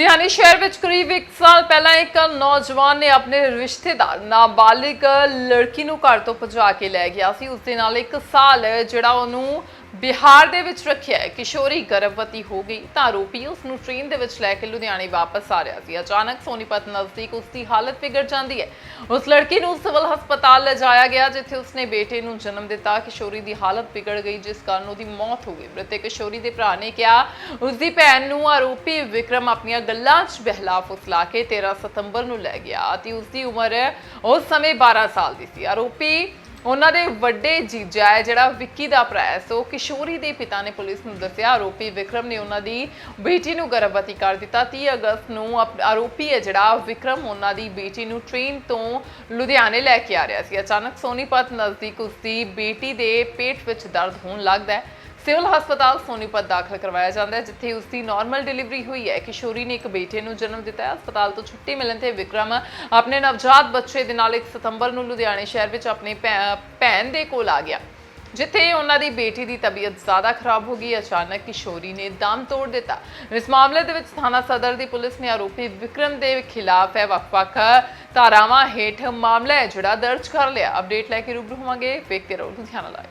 ਲੁਧਿਆਣੇ ਸ਼ਹਿਰ ਵਿੱਚ ਕਰੀਬ 1 ਸਾਲ ਪਹਿਲਾਂ ਇੱਕ ਨੌਜਵਾਨ ਨੇ ਆਪਣੇ ਰਿਸ਼ਤੇਦਾਰ, ਨਾਬਾਲਿਗ ਲੜਕੀ ਨੂੰ ਘਰ ਤੋਂ ਭਜਾ ਕੇ ਲੈ ਗਿਆ ਸੀ। ਉਸ ਦੇ ਨਾਲ ਇੱਕ ਸਾਲ, ਜਿਹੜਾ ਉਹਨੂੰ ਬਿਹਾਰ ਦੇ ਵਿੱਚ ਰੱਖਿਆ ਹੈ। ਕਿਸ਼ੋਰੀ ਗਰਭਵਤੀ ਹੋ ਗਈ, ਤਾਂ ਆਰੋਪੀ ਉਸ ਨੂੰ ਟ੍ਰੇਨ ਦੇ ਵਿੱਚ ਲੈ ਕੇ ਲੁਧਿਆਣੇ ਵਾਪਸ ਆ ਰਿਹਾ ਸੀ। ਅਚਾਨਕ ਸੋਨੀਪਤ ਨਜ਼ਦੀਕ ਉਸ ਦੀ ਹਾਲਤ ਵਿਗੜ ਜਾਂਦੀ ਹੈ। ਉਸ ਲੜਕੀ ਨੂੰ ਸਿਵਲ ਹਸਪਤਾਲ ਲਿਜਾਇਆ ਗਿਆ, ਜਿੱਥੇ ਉਸਨੇ ਬੇਟੇ ਨੂੰ ਜਨਮ ਦਿੱਤਾ ਕਿਸ਼ੋਰੀ ਦੀ ਹਾਲਤ ਵਿਗੜ ਗਈ, ਜਿਸ ਕਾਰਨ ਉਹਦੀ ਮੌਤ ਹੋ ਗਈ। ਮ੍ਰਿਤਕ ਕਿਸ਼ੋਰੀ ਦੇ ਭਰਾ ਨੇ ਕਿਹਾ ਉਸ ਦੀ ਭੈਣ ਨੂੰ ਆਰੋਪੀ ਵਿਕਰਮ ਆਪਣੀਆਂ ਗੱਲਾਂ 'ਚ ਬਹਿਲਾ ਫੁਸਲਾ ਕੇ 13 ਸਤੰਬਰ ਨੂੰ ਲੈ ਗਿਆ ਅਤੇ ਉਸ ਦੀ ਉਮਰ ਉਸ ਸਮੇਂ 12 ਸਾਲ ਦੀ ਸੀ। ਆਰੋਪੀ ਉਹਨਾਂ ਦੇ ਵੱਡੇ ਜੀਜਾ ਹੈ, ਜਿਹੜਾ ਵਿੱਕੀ ਦਾ ਭਰਾ ਹੈ। ਸੋ ਕਿਸ਼ੋਰੀ ਦੇ ਪਿਤਾ ਨੇ ਪੁਲਿਸ ਨੂੰ ਦੱਸਿਆ, ਆਰੋਪੀ ਵਿਕਰਮ ਨੇ ਉਹਨਾਂ ਦੀ ਬੇਟੀ ਨੂੰ ਗਰਭਵਤੀ ਕਰ ਦਿੱਤਾ। 30 ਅਗਸਤ ਨੂੰ ਆਪ- ਆਰੋਪੀ ਹੈ ਜਿਹੜਾ, ਵਿਕਰਮ ਉਹਨਾਂ ਦੀ ਬੇਟੀ ਨੂੰ ਟ੍ਰੇਨ ਤੋਂ ਲੁਧਿਆਣੇ ਲੈ ਕੇ ਆ ਰਿਹਾ ਸੀ। ਅਚਾਨਕ ਸੋਨੀਪਤ ਨਜ਼ਦੀਕ ਉਸ ਦੀ ਬੇਟੀ ਦੇ ਪੇਟ ਵਿੱਚ ਦਰਦ ਹੋਣ ਲੱਗਦਾ ਹੈ। ਸਿਵਲ ਹਸਪਤਾਲ ਸੋਨੀਪਤ ਦਾਖਲ ਕਰਵਾਇਆ ਜਾਂਦਾ ਹੈ, ਜਿੱਥੇ ਉਸ ਦੀ ਨਾਰਮਲ ਡਿਲੀਵਰੀ ਹੋਈ ਹੈ। ਕਿਸ਼ੋਰੀ ਨੇ ਇੱਕ ਬੇਟੇ ਨੂੰ ਜਨਮ ਦਿੱਤਾ ਹੈ। ਹਸਪਤਾਲ ਤੋਂ ਛੁੱਟੀ ਮਿਲਣ ਤੇ ਵਿਕਰਮ ਆਪਣੇ ਨਵਜਾਤ ਬੱਚੇ ਦੇ ਨਾਲ 1 ਸਤੰਬਰ ਨੂੰ ਲੁਧਿਆਣੇ ਸ਼ਹਿਰ ਵਿੱਚ ਆਪਣੀ ਭੈ- ਭੈਣ ਦੇ ਕੋਲ ਆ ਗਿਆ, ਜਿੱਥੇ ਉਹਨਾਂ ਦੀ ਬੇਟੀ ਦੀ ਤਬੀਅਤ ਜ਼ਿਆਦਾ ਖਰਾਬ ਹੋ ਗਈ। ਅਚਾਨਕ ਕਿਸ਼ੋਰੀ ਨੇ ਦਮ ਤੋੜ ਦਿੱਤਾ। ਇਸ ਮਾਮਲੇ ਦੇ ਵਿੱਚ ਥਾਣਾ ਸਦਰ ਦੀ ਪੁਲਿਸ ਨੇ ਆਰੋਪੀ ਵਿਕਰਮ ਦੇ ਖਿਲਾਫ ਹੈ ਵੱਖ-ਵੱਖ ਧਾਰਾਵਾਂ ਹੇਠ ਮਾਮਲਾ ਹੈ, ਜਿਹੜਾ ਦਰਜ ਕਰ ਲਿਆ। ਅਪਡੇਟ ਲੈ ਕੇ ਰੂਬਰੂ ਹੋਵਾਂਗੇ। ਵੇਖਦੇ ਰਹੋ ਲੁਧਿਆਣਾ ਲਾਈਵ।